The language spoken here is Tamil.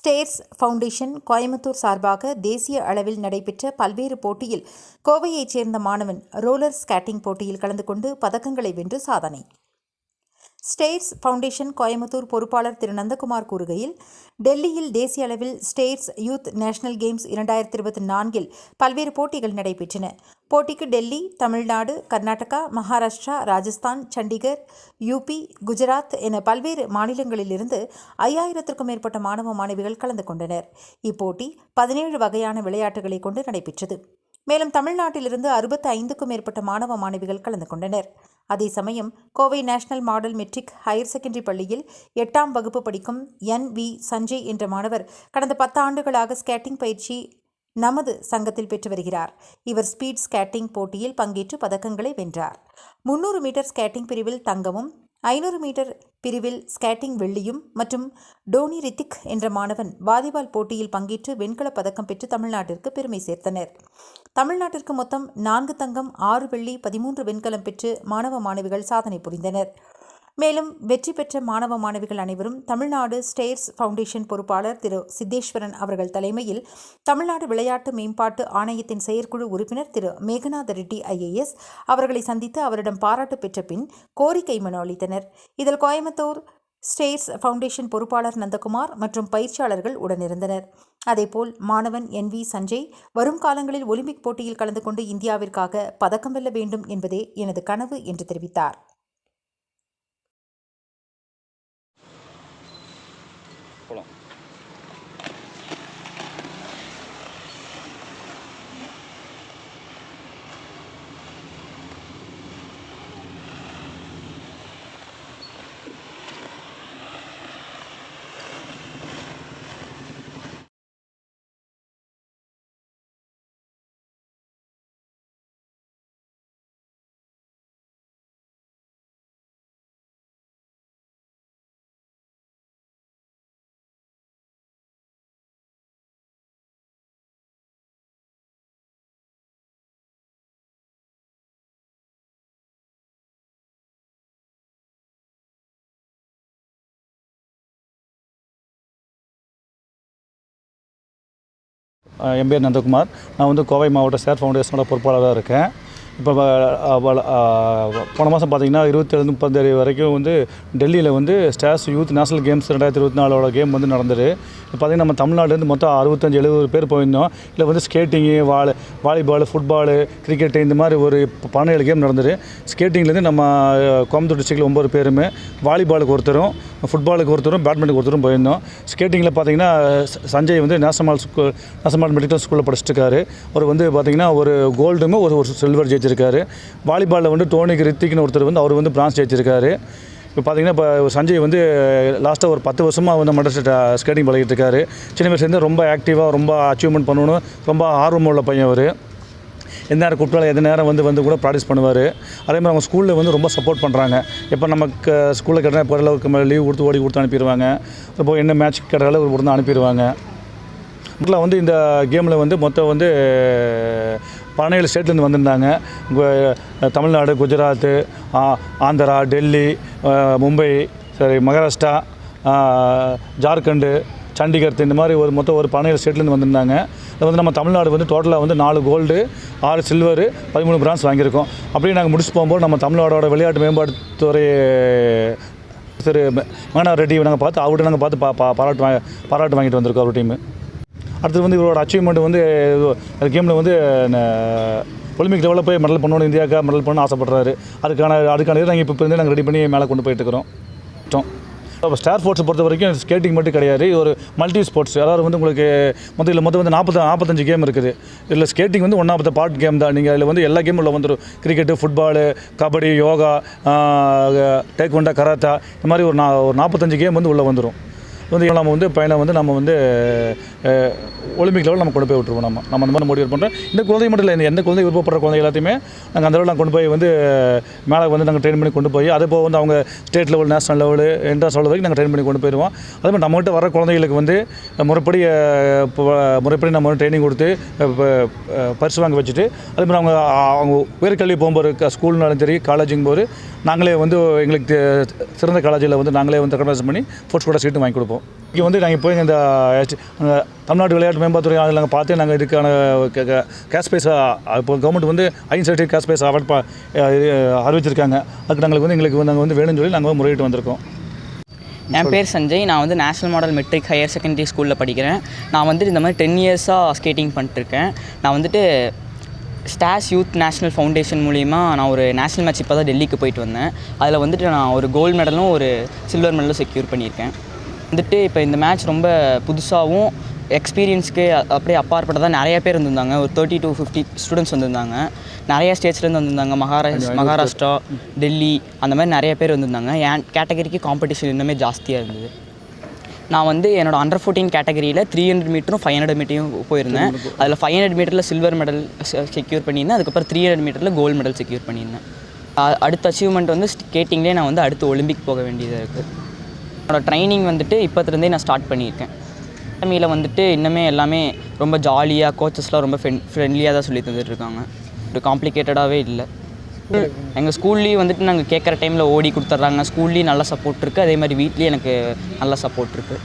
ஸ்டேர்ஸ் ஃபவுண்டேஷன் கோயம்புத்தூர் சார்பாக தேசிய அளவில் நடைபெற்ற பல்வேறு போட்டியில் கோவையைச் சேர்ந்த மாணவன் ரோலர் ஸ்கேட்டிங் போட்டியில் கலந்து கொண்டு பதக்கங்களை வென்று சாதனை. ஸ்டேட்ஸ் ஃபவுண்டேஷன் கோயம்புத்தூர் பொறுப்பாளர் திரு. நந்தகுமார் கூறுகையில் டெல்லியில் தேசிய அளவில் ஸ்டேட்ஸ் யூத் நேஷனல் கேம்ஸ் இரண்டாயிரத்தி இருபத்தி நான்கில் பல்வேறு போட்டிகள் நடைபெற்றன. போட்டிக்கு டெல்லி தமிழ்நாடு கர்நாடகா மகாராஷ்டிரா ராஜஸ்தான் சண்டிகர் யூபி குஜராத் என பல்வேறு மாநிலங்களிலிருந்து ஐயாயிரத்திற்கும் மேற்பட்ட மாணவ மாணவிகள் கலந்து கொண்டனர். இப்போட்டி பதினேழு வகையான விளையாட்டுகளை கொண்டு நடைபெற்றது. மேலும் தமிழ்நாட்டிலிருந்து அறுபத்தி ஐந்துக்கும் மேற்பட்ட மாணவ மாணவிகள் கலந்து கொண்டனர். அதே சமயம் Kovai national model matric higher secondary பள்ளியில் எட்டாம் வகுப்பு படிக்கும் என் வி சஞ்சய் என்ற மாணவர் கடந்த பத்து ஆண்டுகளாக ஸ்கேட்டிங் பயிற்சி நமது சங்கத்தில் பெற்று வருகிறார். இவர் ஸ்பீட் ஸ்கேட்டிங் போட்டியில் பங்கேற்று பதக்கங்களை வென்றார். முன்னூறு மீட்டர் ஸ்கேட்டிங் பிரிவில் தங்கமும் ஐநூறு மீட்டர் பிரிவில் ஸ்கேட்டிங் வெள்ளியும் மற்றும் டோனி ரித்திக் என்ற மாணவன் வாலிபால் போட்டியில் பங்கேற்று வெண்கலப் பதக்கம் பெற்று தமிழ்நாட்டிற்கு பெருமை சேர்த்தனர். தமிழ்நாட்டிற்கு மொத்தம் நான்கு தங்கம் ஆறு வெள்ளி பதிமூன்று வெண்கலம் பெற்று மாணவ மாணவிகள் சாதனை புரிந்தனர். மேலும் வெற்றி பெற்ற மாணவ மாணவிகள் அனைவரும் தமிழ்நாடு ஸ்டேர்ஸ் ஃபவுண்டேஷன் பொறுப்பாளர் திரு சித்தேஸ்வரன் அவர்கள் தலைமையில் தமிழ்நாடு விளையாட்டு மேம்பாட்டு ஆணையத்தின் செயற்குழு உறுப்பினர் திரு மேகநாத ரெட்டி ஐஏஎஸ் அவர்களை சந்தித்து அவரிடம் பாராட்டு பெற்ற பின் கோரிக்கை மனு அளித்தனர். இதில் கோயம்புத்தூர் ஸ்டேட்ஸ் ஃபவுண்டேஷன் பொறுப்பாளர் நந்தகுமார் மற்றும் பயிற்சியாளர்கள் உடனிருந்தனர். அதேபோல் மாணவன் என் வி. சஞ்சய் வரும் காலங்களில் ஒலிம்பிக் போட்டியில் கலந்து கொண்டு இந்தியாவிற்காக பதக்கம் வெல்ல வேண்டும் என்பதே எனது கனவு என்று தெரிவித்தார். போலாம். என் பேர் நந்தகுமார். நான் வந்து கோவை மாவட்ட சேர் ஃபவுண்டேஷனோட பொறுப்பாளராக இருக்கேன். இப்போ போன மாதம் பார்த்தீங்கன்னா இருபத்தேழு முப்பத்தேழு வரைக்கும் வந்து டெல்லியில் வந்து ஸ்டாஸ் யூத் நேஷனல் கேம்ஸ் ரெண்டாயிரத்தி இருபத்தி நாலோட கேம் வந்து நடந்தது. இப்போ பார்த்தீங்கன்னா நம்ம தமிழ்நாட்டிலேருந்து மொத்தம் அறுபத்தஞ்சு எழுபது பேர் போயிருந்தோம். இல்லை வந்து ஸ்கேட்டிங்கு வால் வாலிபால் ஃபுட்பாலு கிரிக்கெட்டு இந்த மாதிரி ஒரு பதினேழு கேம் நடந்தது. ஸ்கேட்டிங்லேருந்து நம்ம கோயம்புத்தூர் டிஸ்ட்ரிக்டில் ஒம்பது பேருமே வாலிபாலுக்கு ஒருத்தரும் ஃபுட்பாலுக்கு ஒருத்தரும் பேட்மிண்டனுக்கு ஒருத்தரும் போயிருந்தோம். ஸ்கேட்டிங்கில் பார்த்தீங்கன்னா சஞ்சய் வந்து நேஷனல் ஸ்கூல் நேஷனல் மெடிக்கல் ஸ்கூலில் படிச்சுட்டு இருக்காரு அவர் வந்து பார்த்தீங்கன்னா ஒரு கோல்டுமே ஒரு ஒரு சில்வர் ஜெயிச்சிருக்காரு. வாலிபாலில் வந்து டோனிக்கு ரித்திக்னு ஒருத்தர் வந்து அவர் வந்து பிரான்ஸ் ஜெயிச்சிருக்காரு. இப்போ பார்த்தீங்கன்னா இப்போ சஞ்சய் வந்து லாஸ்ட்டாக ஒரு பத்து வருஷமாக வந்து மட்டும் ஸ்கேட்டிங் பழகிட்டு இருக்காரு. சின்ன வயசுலேருந்து ரொம்ப ஆக்டிவாக ரொம்ப அச்சீவ்மெண்ட் பண்ணணும் ரொம்ப ஆர்வம் உள்ள பையன் அவர். எந்த நேரம் கூப்பிட்டாலும் எந்த நேரம் வந்து வந்து கூட ப்ராக்டிஸ் பண்ணுவார். அதே மாதிரி அவங்க ஸ்கூலில் வந்து ரொம்ப சப்போர்ட் பண்ணுறாங்க இப்போ நமக்கு ஸ்கூலில் கேட்டால் இப்போ அளவுக்கு லீவ் கொடுத்து ஓடி கொடுத்து அனுப்பிடுவாங்க. இப்போ என்ன மேட்ச் கேட்டாலும் ஒரு கொடுத்து அனுப்பிடுவாங்க. இதில் வந்து இந்த கேமில் வந்து மொத்தம் வந்து பதினேழு ஸ்டேட்லேருந்து வந்திருந்தாங்க. தமிழ்நாடு குஜராத்து ஆ, ஆந்திரா டெல்லி மும்பை சரி மகாராஷ்டிரா ஜார்க்கண்டு சண்டிகர் இந்த மாதிரி ஒரு மொத்தம் ஒரு பதினேழு ஸ்டேட்லேருந்து வந்திருந்தாங்க. இது வந்து நம்ம தமிழ்நாடு வந்து டோட்டலாக வந்து நாலு கோல்டு ஆறு சில்வரு பதிமூணு பிரான்ஸ் வாங்கியிருக்கோம். அப்படியே நாங்கள் முடிச்சு போகும்போது நம்ம தமிழ்நாடோட விளையாட்டு மேம்பாட்டுத்துறை திரு மேனா ரெட்டி நாங்கள் பார்த்து அவர்கிட்ட நாங்கள் பார்த்து பா பா- பாராட்டு வாங்க பாராட்டு வாங்கிட்டு வந்திருக்கோம் அவர் டீமு அடுத்து வந்து இவரோட அச்சீவ்மெண்ட் வந்து கேமில் வந்து ஒலிம்பிக் லெவலில் போய் மெடல் பண்ணணும் இந்தியாவுக்கு மெடல் பண்ணணும்னு ஆசைப்படுறாரு. அதுக்கான அதுக்கான இதை நாங்கள் இப்போ இருந்தே நாங்கள் ரெடி பண்ணி மேலே கொண்டு போயிட்டு இருக்கிறோம். இப்போ ஸ்டார் ஸ்போர்ட்ஸை பொறுத்த வரைக்கும் ஸ்கேட்டிங் மட்டும் கிடையாது. ஒரு மல்டி ஸ்போர்ட்ஸ் அதாவது வந்து உங்களுக்கு மொத்தம் இல்லை மொத்தம் வந்து நாற்பத்தி நாற்பத்தஞ்சு கேம் இருக்குது. இதில் ஸ்கேட்டிங் வந்து one of the part game தான். நீங்கள் அதில் வந்து எல்லா கேமும் உள்ள வந்துடும் cricket football kabaddi yoga taekwondo karate இந்த மாதிரி ஒரு நா ஒரு நாற்பத்தஞ்சு கேம் வந்து உள்ளே வந்துடும் வந்து நம்ம வந்து பயணம் வந்து நம்ம வந்து ஒலிம்பிக் லெவலில் நம்ம கொண்டு போய் விட்டுருவோம் நம்ம. நம்ம அந்த மாதிரி மோட்டிவேட் பண்ணுறோம் இந்த குழந்தை மட்டும் இல்லை எந்த குழந்தை விருப்பப்படுற குழந்தை எல்லாத்தையுமே நாங்கள் அந்த லெவலில் கொண்டு போய் வந்து மேலே வந்து நாங்கள் ட்ரெயின் பண்ணி கொண்டு போய் அதே போக வந்து அவங்க ஸ்டேட் லெவல் நேஷனல் லெவலு இன்டர்ஸ் லெவல் வரைக்கும் நாங்கள் ட்ரெயின் பண்ணி கொண்டு போயிடுவோம். அதே மாதிரி நம்மகிட்ட வர குழந்தைகளுக்கு வந்து முறைப்படி முறைப்படி நம்ம வந்து ட்ரைனிங் கொடுத்து பரிசு வாங்க வச்சுட்டு அதே மாதிரி அவங்க அவங்க உயர்கல்வி போகும்போது க- ஸ்கூல்னாலும் சரி காலேஜுங்க போது நாங்களே வந்து எங்களுக்கு சிறந்த காலேஜில் வந்து நாங்களே வந்து ரெக்கக்னைஸ் பண்ணி ஸ்போர்ட்ஸ் கூட சீட்டு வாங்கி கொடுப்போம். இருக்கும். இங்கே வந்து நாங்கள் போய் இந்த தமிழ்நாட்டு தமிழ்நாடு விளையாட்டு மேம்பாட்டுத்துறை அதில் நாங்கள் பார்த்து நாங்கள் இதுக்கான கேஷ் பைசா இப்போ கவர்மெண்ட் வந்து ஐந்து சர்டிஃபிகேட் கேஷ் பைசா அவார்ட் இது அறிவிச்சிருக்காங்க. அதுக்கு நாங்களுக்கு வந்து எங்களுக்கு வந்து நாங்கள் வந்து வேணும்னு சொல்லி நாங்கள் முறையிட்டு வந்திருக்கோம். என் பேர் சஞ்சய். நான் வந்து national model matric higher secondary ஸ்கூலில் படிக்கிறேன். நான் வந்துட்டு இந்த மாதிரி டென் இயர்ஸாக ஸ்கேட்டிங் பண்ணிட்டுருக்கேன். நான் வந்துட்டு ஸ்டாஷ் யூத் நேஷனல் ஃபவுண்டேஷன் மூலிமா நான் ஒரு நேஷனல் மேட்ச் இப்போ தான் டெல்லிக்கு போயிட்டு வந்தேன். அதில் வந்துட்டு நான் ஒரு கோல்டு மெடலும் ஒரு சில்வர் மெடலும் செக்யூர் பண்ணியிருக்கேன். வந்துட்டு இப்போ இந்த மேட்ச் ரொம்ப புதுசாகவும் எக்ஸ்பீரியன்ஸ்க்கு அப்படியே அப்பாற்பட்டதாக நிறைய பேர் வந்திருந்தாங்க ஒரு தேர்ட்டி டு ஃபிஃப்டி ஸ்டூடெண்ட்ஸ் வந்திருந்தாங்க. நிறைய ஸ்டேட்ஸ்லேருந்து வந்திருந்தாங்க. மகாராஷ்டிரா மகாராஷ்டிரா டெல்லி அந்த மாதிரி நிறைய பேர் வந்திருந்தாங்க. என் கேட்டகரிக்கு காம்படிஷன் இன்னுமே ஜாஸ்தியாக இருந்தது. நான் வந்து என்னோட அண்டர் ஃபோர்டீன் கேட்டகரியில் த்ரீ ஹண்ட்ரட் மீட்டரும் ஃபைவ் ஹண்ட்ரட் மீட்டரும் போயிருந்தேன். அதில் ஃபைவ் ஹண்ட்ரட் மீட்டரில் சில்வர் மெடல் செக்யூர் பண்ணியிருந்தேன். அதுக்கப்புறம் த்ரீ ஹண்ட்ரட் மீட்டரில் கோல்டு மெடல் செக்யூர் பண்ணியிருந்தேன். அடுத்த அச்சீவ்மெண்ட் வந்து ஸ்கேட்டிங்லேயே நான் வந்து அடுத்து ஒலிம்பிக் போக வேண்டியதாக இருக்குது என்னோடய ட்ரைனிங் வந்துட்டு இப்போத்துலேருந்தே நான் ஸ்டார்ட் பண்ணியிருக்கேன். அகாடமியில் வந்துட்டு இன்னுமே எல்லாமே ரொம்ப ஜாலியாக கோச்சஸ்லாம் ரொம்ப ஃப்ரெண்ட் ஃப்ரெண்ட்லியாக தான் சொல்லி தந்துட்டு இருக்காங்க ஒரு காம்ப்ளிகேட்டடாகவே இல்லை. எங்கள் ஸ்கூல்லேயும் வந்துட்டு நாங்கள் கேட்குற டைமில் ஓடி கொடுத்துட்றாங்க. ஸ்கூல்லேயும் நல்ல சப்போர்ட் இருக்குது அதே மாதிரி வீட்லேயும் எனக்கு நல்ல சப்போர்ட் இருக்குது